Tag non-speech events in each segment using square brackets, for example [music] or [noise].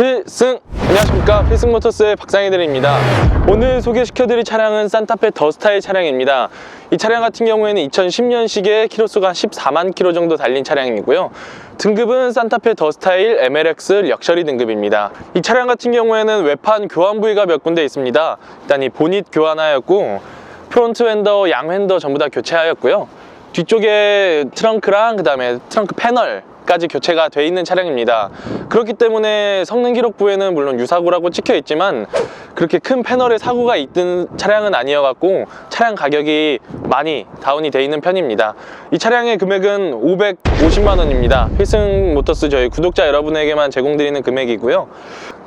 필승! 안녕하십니까. 필승모터스의 박상희들입니다. 오늘 소개시켜드릴 차량은 산타페 더스타일 차량입니다. 이 차량 같은 경우에는 2010년식에 키로수가 14만 킬로 정도 달린 차량이고요. 등급은 산타페 더스타일 MLX 럭셔리 등급입니다. 이 차량 같은 경우에는 외판 교환 부위가 몇 군데 있습니다. 일단 이 보닛 교환하였고 프론트 휀더, 양 휀더 전부 다 교체하였고요. 뒤쪽에 트렁크랑 그 다음에 트렁크 패널 까지 교체가 돼 있는 차량입니다. 그렇기 때문에 성능 기록부에는 물론 유사고라고 찍혀 있지만 그렇게 큰 패널에 사고가 있던 차량은 아니어갖고 차량 가격이 많이 다운이 돼 있는 편입니다. 이 차량의 금액은 550만 원입니다. 필승 모터스 저희 구독자 여러분에게만 제공드리는 금액이고요.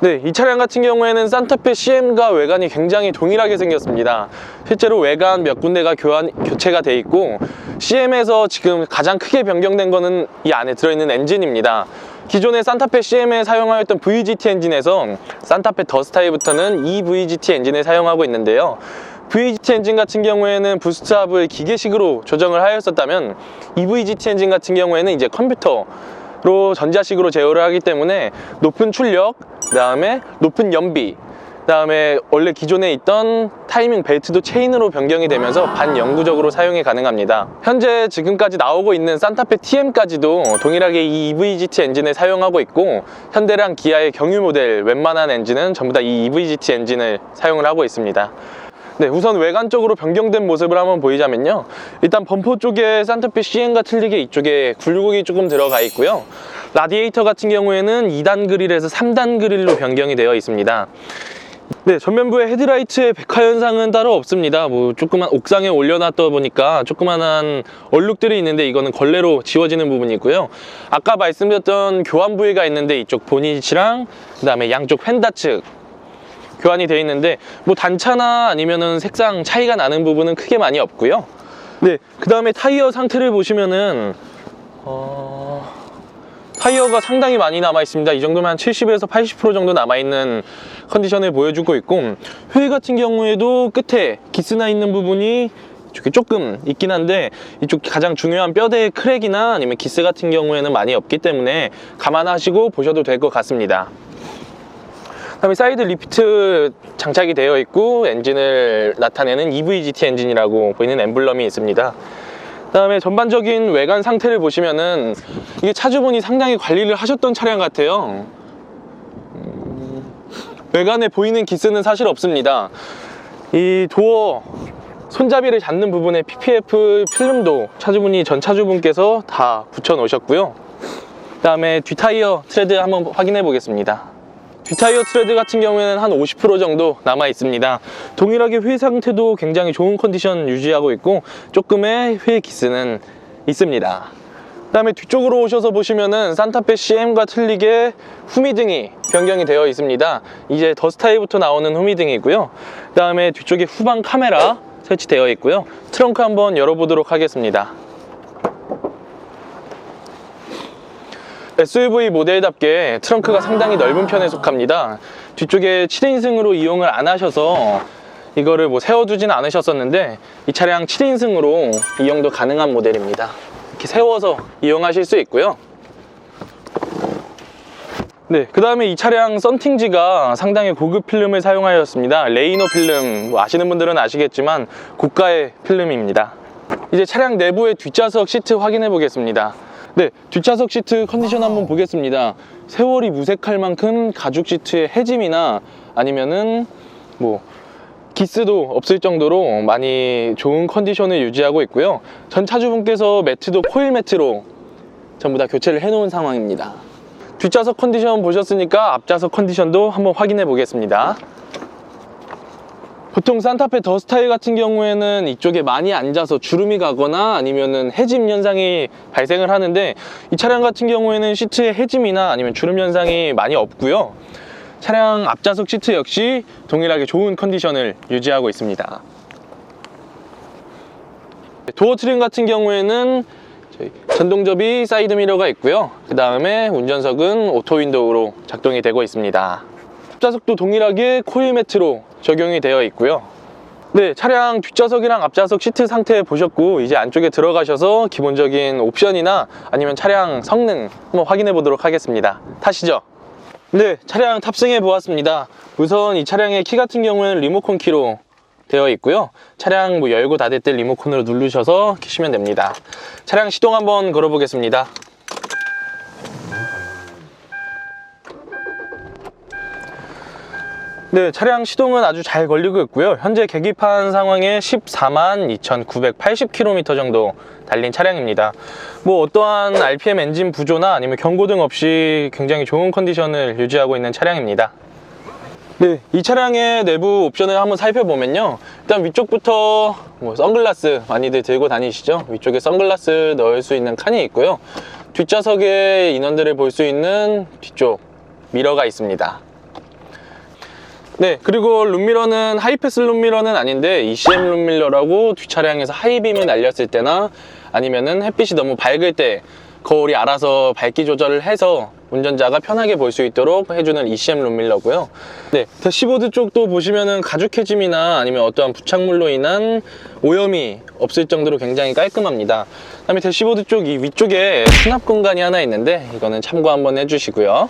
네, 이 차량 같은 경우에는 산타페 CM과 외관이 굉장히 동일하게 생겼습니다. 실제로 외관 몇 군데가 교환, 교체가 돼 있고 CM에서 지금 가장 크게 변경된 거는 이 안에 들어있는 엔진입니다. 기존의 산타페 CM에 사용하였던 VGT 엔진에서 산타페 더스타일부터는 이 VGT 엔진을 사용하고 있는데요. VGT 엔진 같은 경우에는 부스트압을 기계식으로 조정을 하였었다면 이 VGT 엔진 같은 경우에는 이제 컴퓨터 로 전자식으로 제어를 하기 때문에 높은 출력, 그 다음에 높은 연비, 그 다음에 원래 기존에 있던 타이밍 벨트도 체인으로 변경이 되면서 반영구적으로 사용이 가능합니다. 현재 지금까지 나오고 있는 산타페 TM까지도 동일하게 이 EVGT 엔진을 사용하고 있고 현대랑 기아의 경유 모델 웬만한 엔진은 전부 다 이 EVGT 엔진을 사용을 하고 있습니다. 네, 우선 외관 쪽으로 변경된 모습을 한번 보이자면요. 일단 범퍼 쪽에 산타페 CN과 틀리게 이쪽에 굴곡이 조금 들어가 있고요. 라디에이터 같은 경우에는 2단 그릴에서 3단 그릴로 변경이 되어 있습니다. 네, 전면부의 헤드라이트의 백화 현상은 따로 없습니다. 뭐 조그만 옥상에 올려놨다 보니까 조그만한 얼룩들이 있는데 이거는 걸레로 지워지는 부분이고요. 아까 말씀드렸던 교환 부위가 있는데 이쪽 보닛이랑 그다음에 양쪽 휀다 측 교환이 되어 있는데 뭐 단차나 아니면은 색상 차이가 나는 부분은 크게 많이 없고요. 네, 그 다음에 타이어 상태를 보시면은 어... 타이어가 상당히 많이 남아 있습니다. 이 정도면 한 70에서 80% 정도 남아 있는 컨디션을 보여주고 있고 휠 같은 경우에도 끝에 기스나 있는 부분이 이쪽에 조금 있긴 한데 이쪽 가장 중요한 뼈대의 크랙이나 아니면 기스 같은 경우에는 많이 없기 때문에 감안하시고 보셔도 될 것 같습니다. 그다음에 사이드 리피트 장착이 되어 있고 엔진을 나타내는 EVGT 엔진이라고 보이는 엠블럼이 있습니다. 그다음에 전반적인 외관 상태를 보시면은 이게 차주분이 상당히 관리를 하셨던 차량 같아요. 음, 외관에 보이는 기스는 사실 없습니다. 이 도어 손잡이를 잡는 부분에 PPF 필름도 차주분이 전 차주분께서 다 붙여 놓으셨고요. 그 다음에 뒷타이어 트레드 한번 확인해 보겠습니다. 뒷타이어 트레드 같은 경우에는 한 50% 정도 남아 있습니다. 동일하게 휠 상태도 굉장히 좋은 컨디션 유지하고 있고 조금의 휠 기스는 있습니다. 그 다음에 뒤쪽으로 오셔서 보시면은 산타페 CM과 틀리게 후미등이 변경이 되어 있습니다. 이제 더스타일부터 나오는 후미등이고요. 그 다음에 뒤쪽에 후방 카메라 설치되어 있고요. 트렁크 한번 열어보도록 하겠습니다. SUV 모델답게 트렁크가 상당히 넓은 편에 속합니다. 뒤쪽에 7인승으로 이용을 안 하셔서 이거를 뭐 세워두진 않으셨었는데 이 차량 7인승으로 이용도 가능한 모델입니다. 이렇게 세워서 이용하실 수 있고요. 네, 그 다음에 이 차량 썬팅지가 상당히 고급 필름을 사용하였습니다. 레이노 필름, 뭐 아시는 분들은 아시겠지만 고가의 필름입니다. 이제 차량 내부의 뒷좌석 시트 확인해 보겠습니다. 네, 뒷좌석 시트 컨디션 한번 보겠습니다. 세월이 무색할 만큼 가죽 시트의 해짐이나 아니면은 뭐 기스도 없을 정도로 많이 좋은 컨디션을 유지하고 있고요. 전 차주분께서 매트도 코일 매트로 전부 다 교체를 해놓은 상황입니다. 뒷좌석 컨디션 보셨으니까 앞좌석 컨디션도 한번 확인해 보겠습니다. 보통 산타페 더 스타일 같은 경우에는 이쪽에 많이 앉아서 주름이 가거나 아니면은 해짐 현상이 발생을 하는데 이 차량 같은 경우에는 시트에 해짐이나 아니면 주름 현상이 많이 없고요. 차량 앞좌석 시트 역시 동일하게 좋은 컨디션을 유지하고 있습니다. 도어 트림 같은 경우에는 전동접이 사이드 미러가 있고요. 그 다음에 운전석은 오토 윈도우로 작동이 되고 있습니다. 앞좌석도 동일하게 코일 매트로 적용이 되어 있고요. 네, 차량 뒷좌석이랑 앞좌석 시트 상태 보셨고 이제 안쪽에 들어가셔서 기본적인 옵션이나 아니면 차량 성능 한번 확인해 보도록 하겠습니다. 타시죠. 네, 차량 탑승해 보았습니다. 우선 이 차량의 키 같은 경우는 리모컨 키로 되어 있고요. 차량 뭐 열고 닫을 때 리모컨으로 누르셔서 키시면 됩니다. 차량 시동 한번 걸어보겠습니다. 네, 차량 시동은 아주 잘 걸리고 있고요. 현재 계기판 상황에 14만 2,980km 정도 달린 차량입니다. 뭐 어떠한 RPM 엔진 부조나 아니면 경고등 없이 굉장히 좋은 컨디션을 유지하고 있는 차량입니다. 네, 이 차량의 내부 옵션을 한번 살펴보면요. 일단 위쪽부터 뭐 선글라스 많이들 들고 다니시죠? 위쪽에 선글라스 넣을 수 있는 칸이 있고요. 뒷좌석에 인원들을 볼 수 있는 뒤쪽 미러가 있습니다. 네, 그리고 룸미러는 하이패스 룸미러는 아닌데 ECM 룸미러라고 뒷차량에서 하이빔을 날렸을 때나 아니면은 햇빛이 너무 밝을 때 거울이 알아서 밝기 조절을 해서 운전자가 편하게 볼 수 있도록 해주는 ECM 룸밀러고요. 네, 대시보드 쪽도 보시면은 가죽해짐이나 아니면 어떠한 부착물로 인한 오염이 없을 정도로 굉장히 깔끔합니다. 그다음에 대시보드 쪽 이 위쪽에 수납 공간이 하나 있는데 이거는 참고 한번 해주시고요.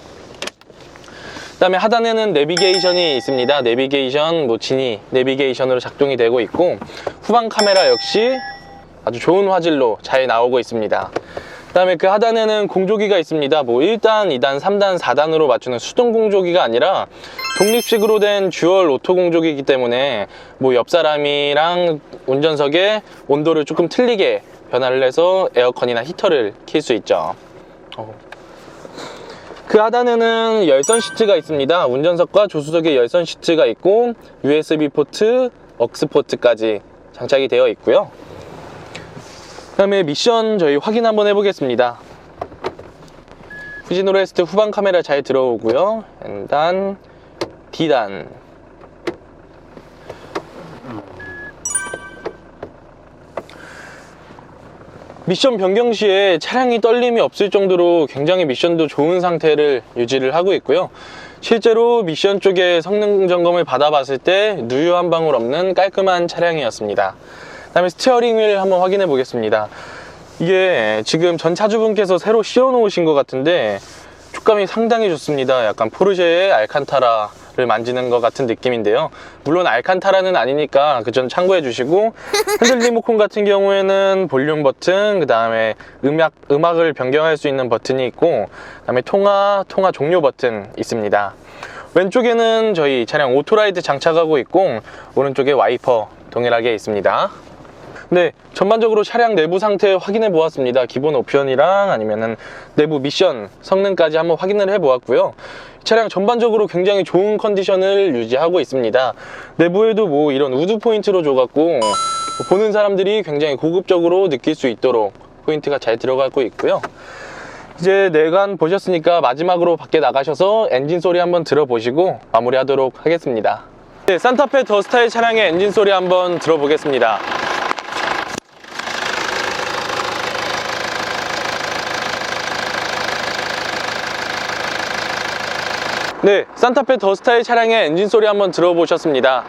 그다음에 하단에는 내비게이션이 있습니다. 내비게이션, 뭐 지니 내비게이션으로 작동이 되고 있고 후방 카메라 역시 아주 좋은 화질로 잘 나오고 있습니다. 그다음에 그 하단에는 공조기가 있습니다. 뭐 1단, 2단, 3단, 4단으로 맞추는 수동 공조기가 아니라 독립식으로 된 듀얼 오토 공조기이기 때문에 뭐 옆 사람이랑 운전석에 온도를 조금 틀리게 변화를 해서 에어컨이나 히터를 킬 수 있죠. 어. 그 하단에는 열선 시트가 있습니다. 운전석과 조수석에 열선 시트가 있고 USB 포트, 억스 포트까지 장착이 되어 있고요. 그 다음에 미션 저희 확인 한번 해보겠습니다. 때 후방 카메라 잘 들어오고요. N단, D단. 미션 변경 시에 차량이 떨림이 없을 정도로 굉장히 미션도 좋은 상태를 유지를 하고 있고요. 실제로 미션 쪽에 성능 점검을 받아봤을 때 누유 한 방울 없는 깔끔한 차량이었습니다. 그다음에 스티어링 휠 한번 확인해 보겠습니다. 이게 지금 전 차주분께서 새로 씌워 놓으신 것 같은데 촉감이 상당히 좋습니다. 약간 포르쉐의 알칸타라 를 만지는 것 같은 느낌인데요. 물론 알칸타라는 아니니까 그 점 참고해 주시고 [laughs] 핸들 리모컨 같은 경우에는 볼륨 버튼, 그 다음에 음악, 음악을 변경할 수 있는 버튼이 있고 그 다음에 통화, 통화 종료 버튼 있습니다. 왼쪽에는 저희 차량 오토라이드 장착하고 있고 오른쪽에 와이퍼 동일하게 있습니다. 네, 전반적으로 차량 내부 상태 확인해 보았습니다. 기본 옵션이랑 아니면은 내부 미션 성능까지 한번 확인을 해 보았고요. 차량 전반적으로 굉장히 좋은 컨디션을 유지하고 있습니다. 내부에도 뭐 이런 우드 포인트로 줘갖고 뭐 보는 사람들이 굉장히 고급적으로 느낄 수 있도록 포인트가 잘 들어가고 있고요. 이제 내관 보셨으니까 마지막으로 밖에 나가셔서 엔진 소리 한번 들어보시고 마무리하도록 하겠습니다. 네, 산타페 더 스타일 차량의 엔진 소리 한번 들어보겠습니다. 네, 산타페 더 스타일 차량의 엔진 소리 한번 들어보셨습니다.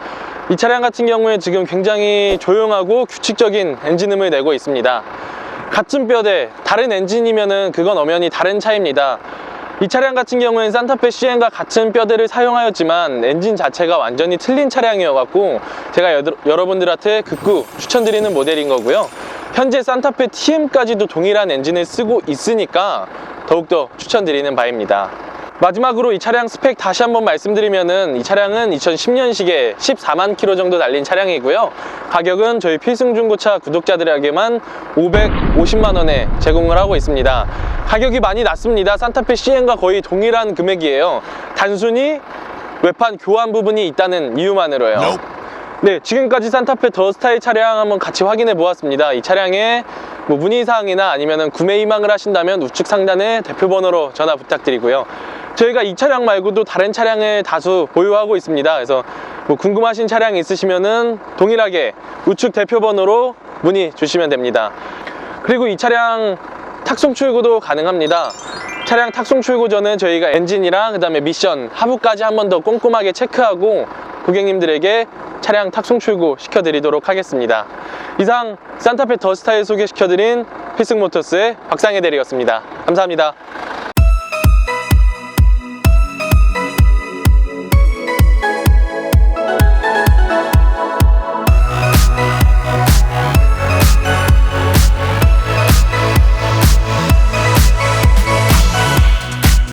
이 차량 같은 경우에 지금 굉장히 조용하고 규칙적인 엔진음을 내고 있습니다. 같은 뼈대, 다른 엔진이면은 그건 엄연히 다른 차입니다. 이 차량 같은 경우에는 산타페 CN과 같은 뼈대를 사용하였지만 엔진 자체가 완전히 틀린 차량이어갖고 제가 여, 여러분들한테 극구 추천드리는 모델인 거고요. 현재 산타페 TM까지도 동일한 엔진을 쓰고 있으니까 더욱더 추천드리는 바입니다. 마지막으로 이 차량 스펙 다시 한번 말씀드리면은 이 차량은 2010년식에 14만 킬로 정도 달린 차량이고요. 가격은 저희 필승 중고차 구독자들에게만 550만 원에 제공을 하고 있습니다. 가격이 많이 낮습니다. 산타페 CN과 거의 동일한 금액이에요. 단순히 외판 교환 부분이 있다는 이유만으로요. 네, 지금까지 산타페 더 스타일 차량 한번 같이 확인해 보았습니다. 이 차량의 뭐 문의사항이나 아니면 구매 희망을 하신다면 우측 상단에 대표번호로 전화 부탁드리고요. 저희가 이 차량 말고도 다른 차량을 다수 보유하고 있습니다. 그래서 뭐 궁금하신 차량 있으시면은 동일하게 우측 대표번호로 문의 주시면 됩니다. 그리고 이 차량 탁송 출고도 가능합니다. 차량 탁송 출고 전에 저희가 엔진이랑 그 다음에 미션 하부까지 한 번 더 꼼꼼하게 체크하고 고객님들에게 차량 탁송 출고 시켜드리도록 하겠습니다. 이상 산타페 더 스타일 소개시켜드린 필승모터스의 박상혜 대리였습니다. 감사합니다.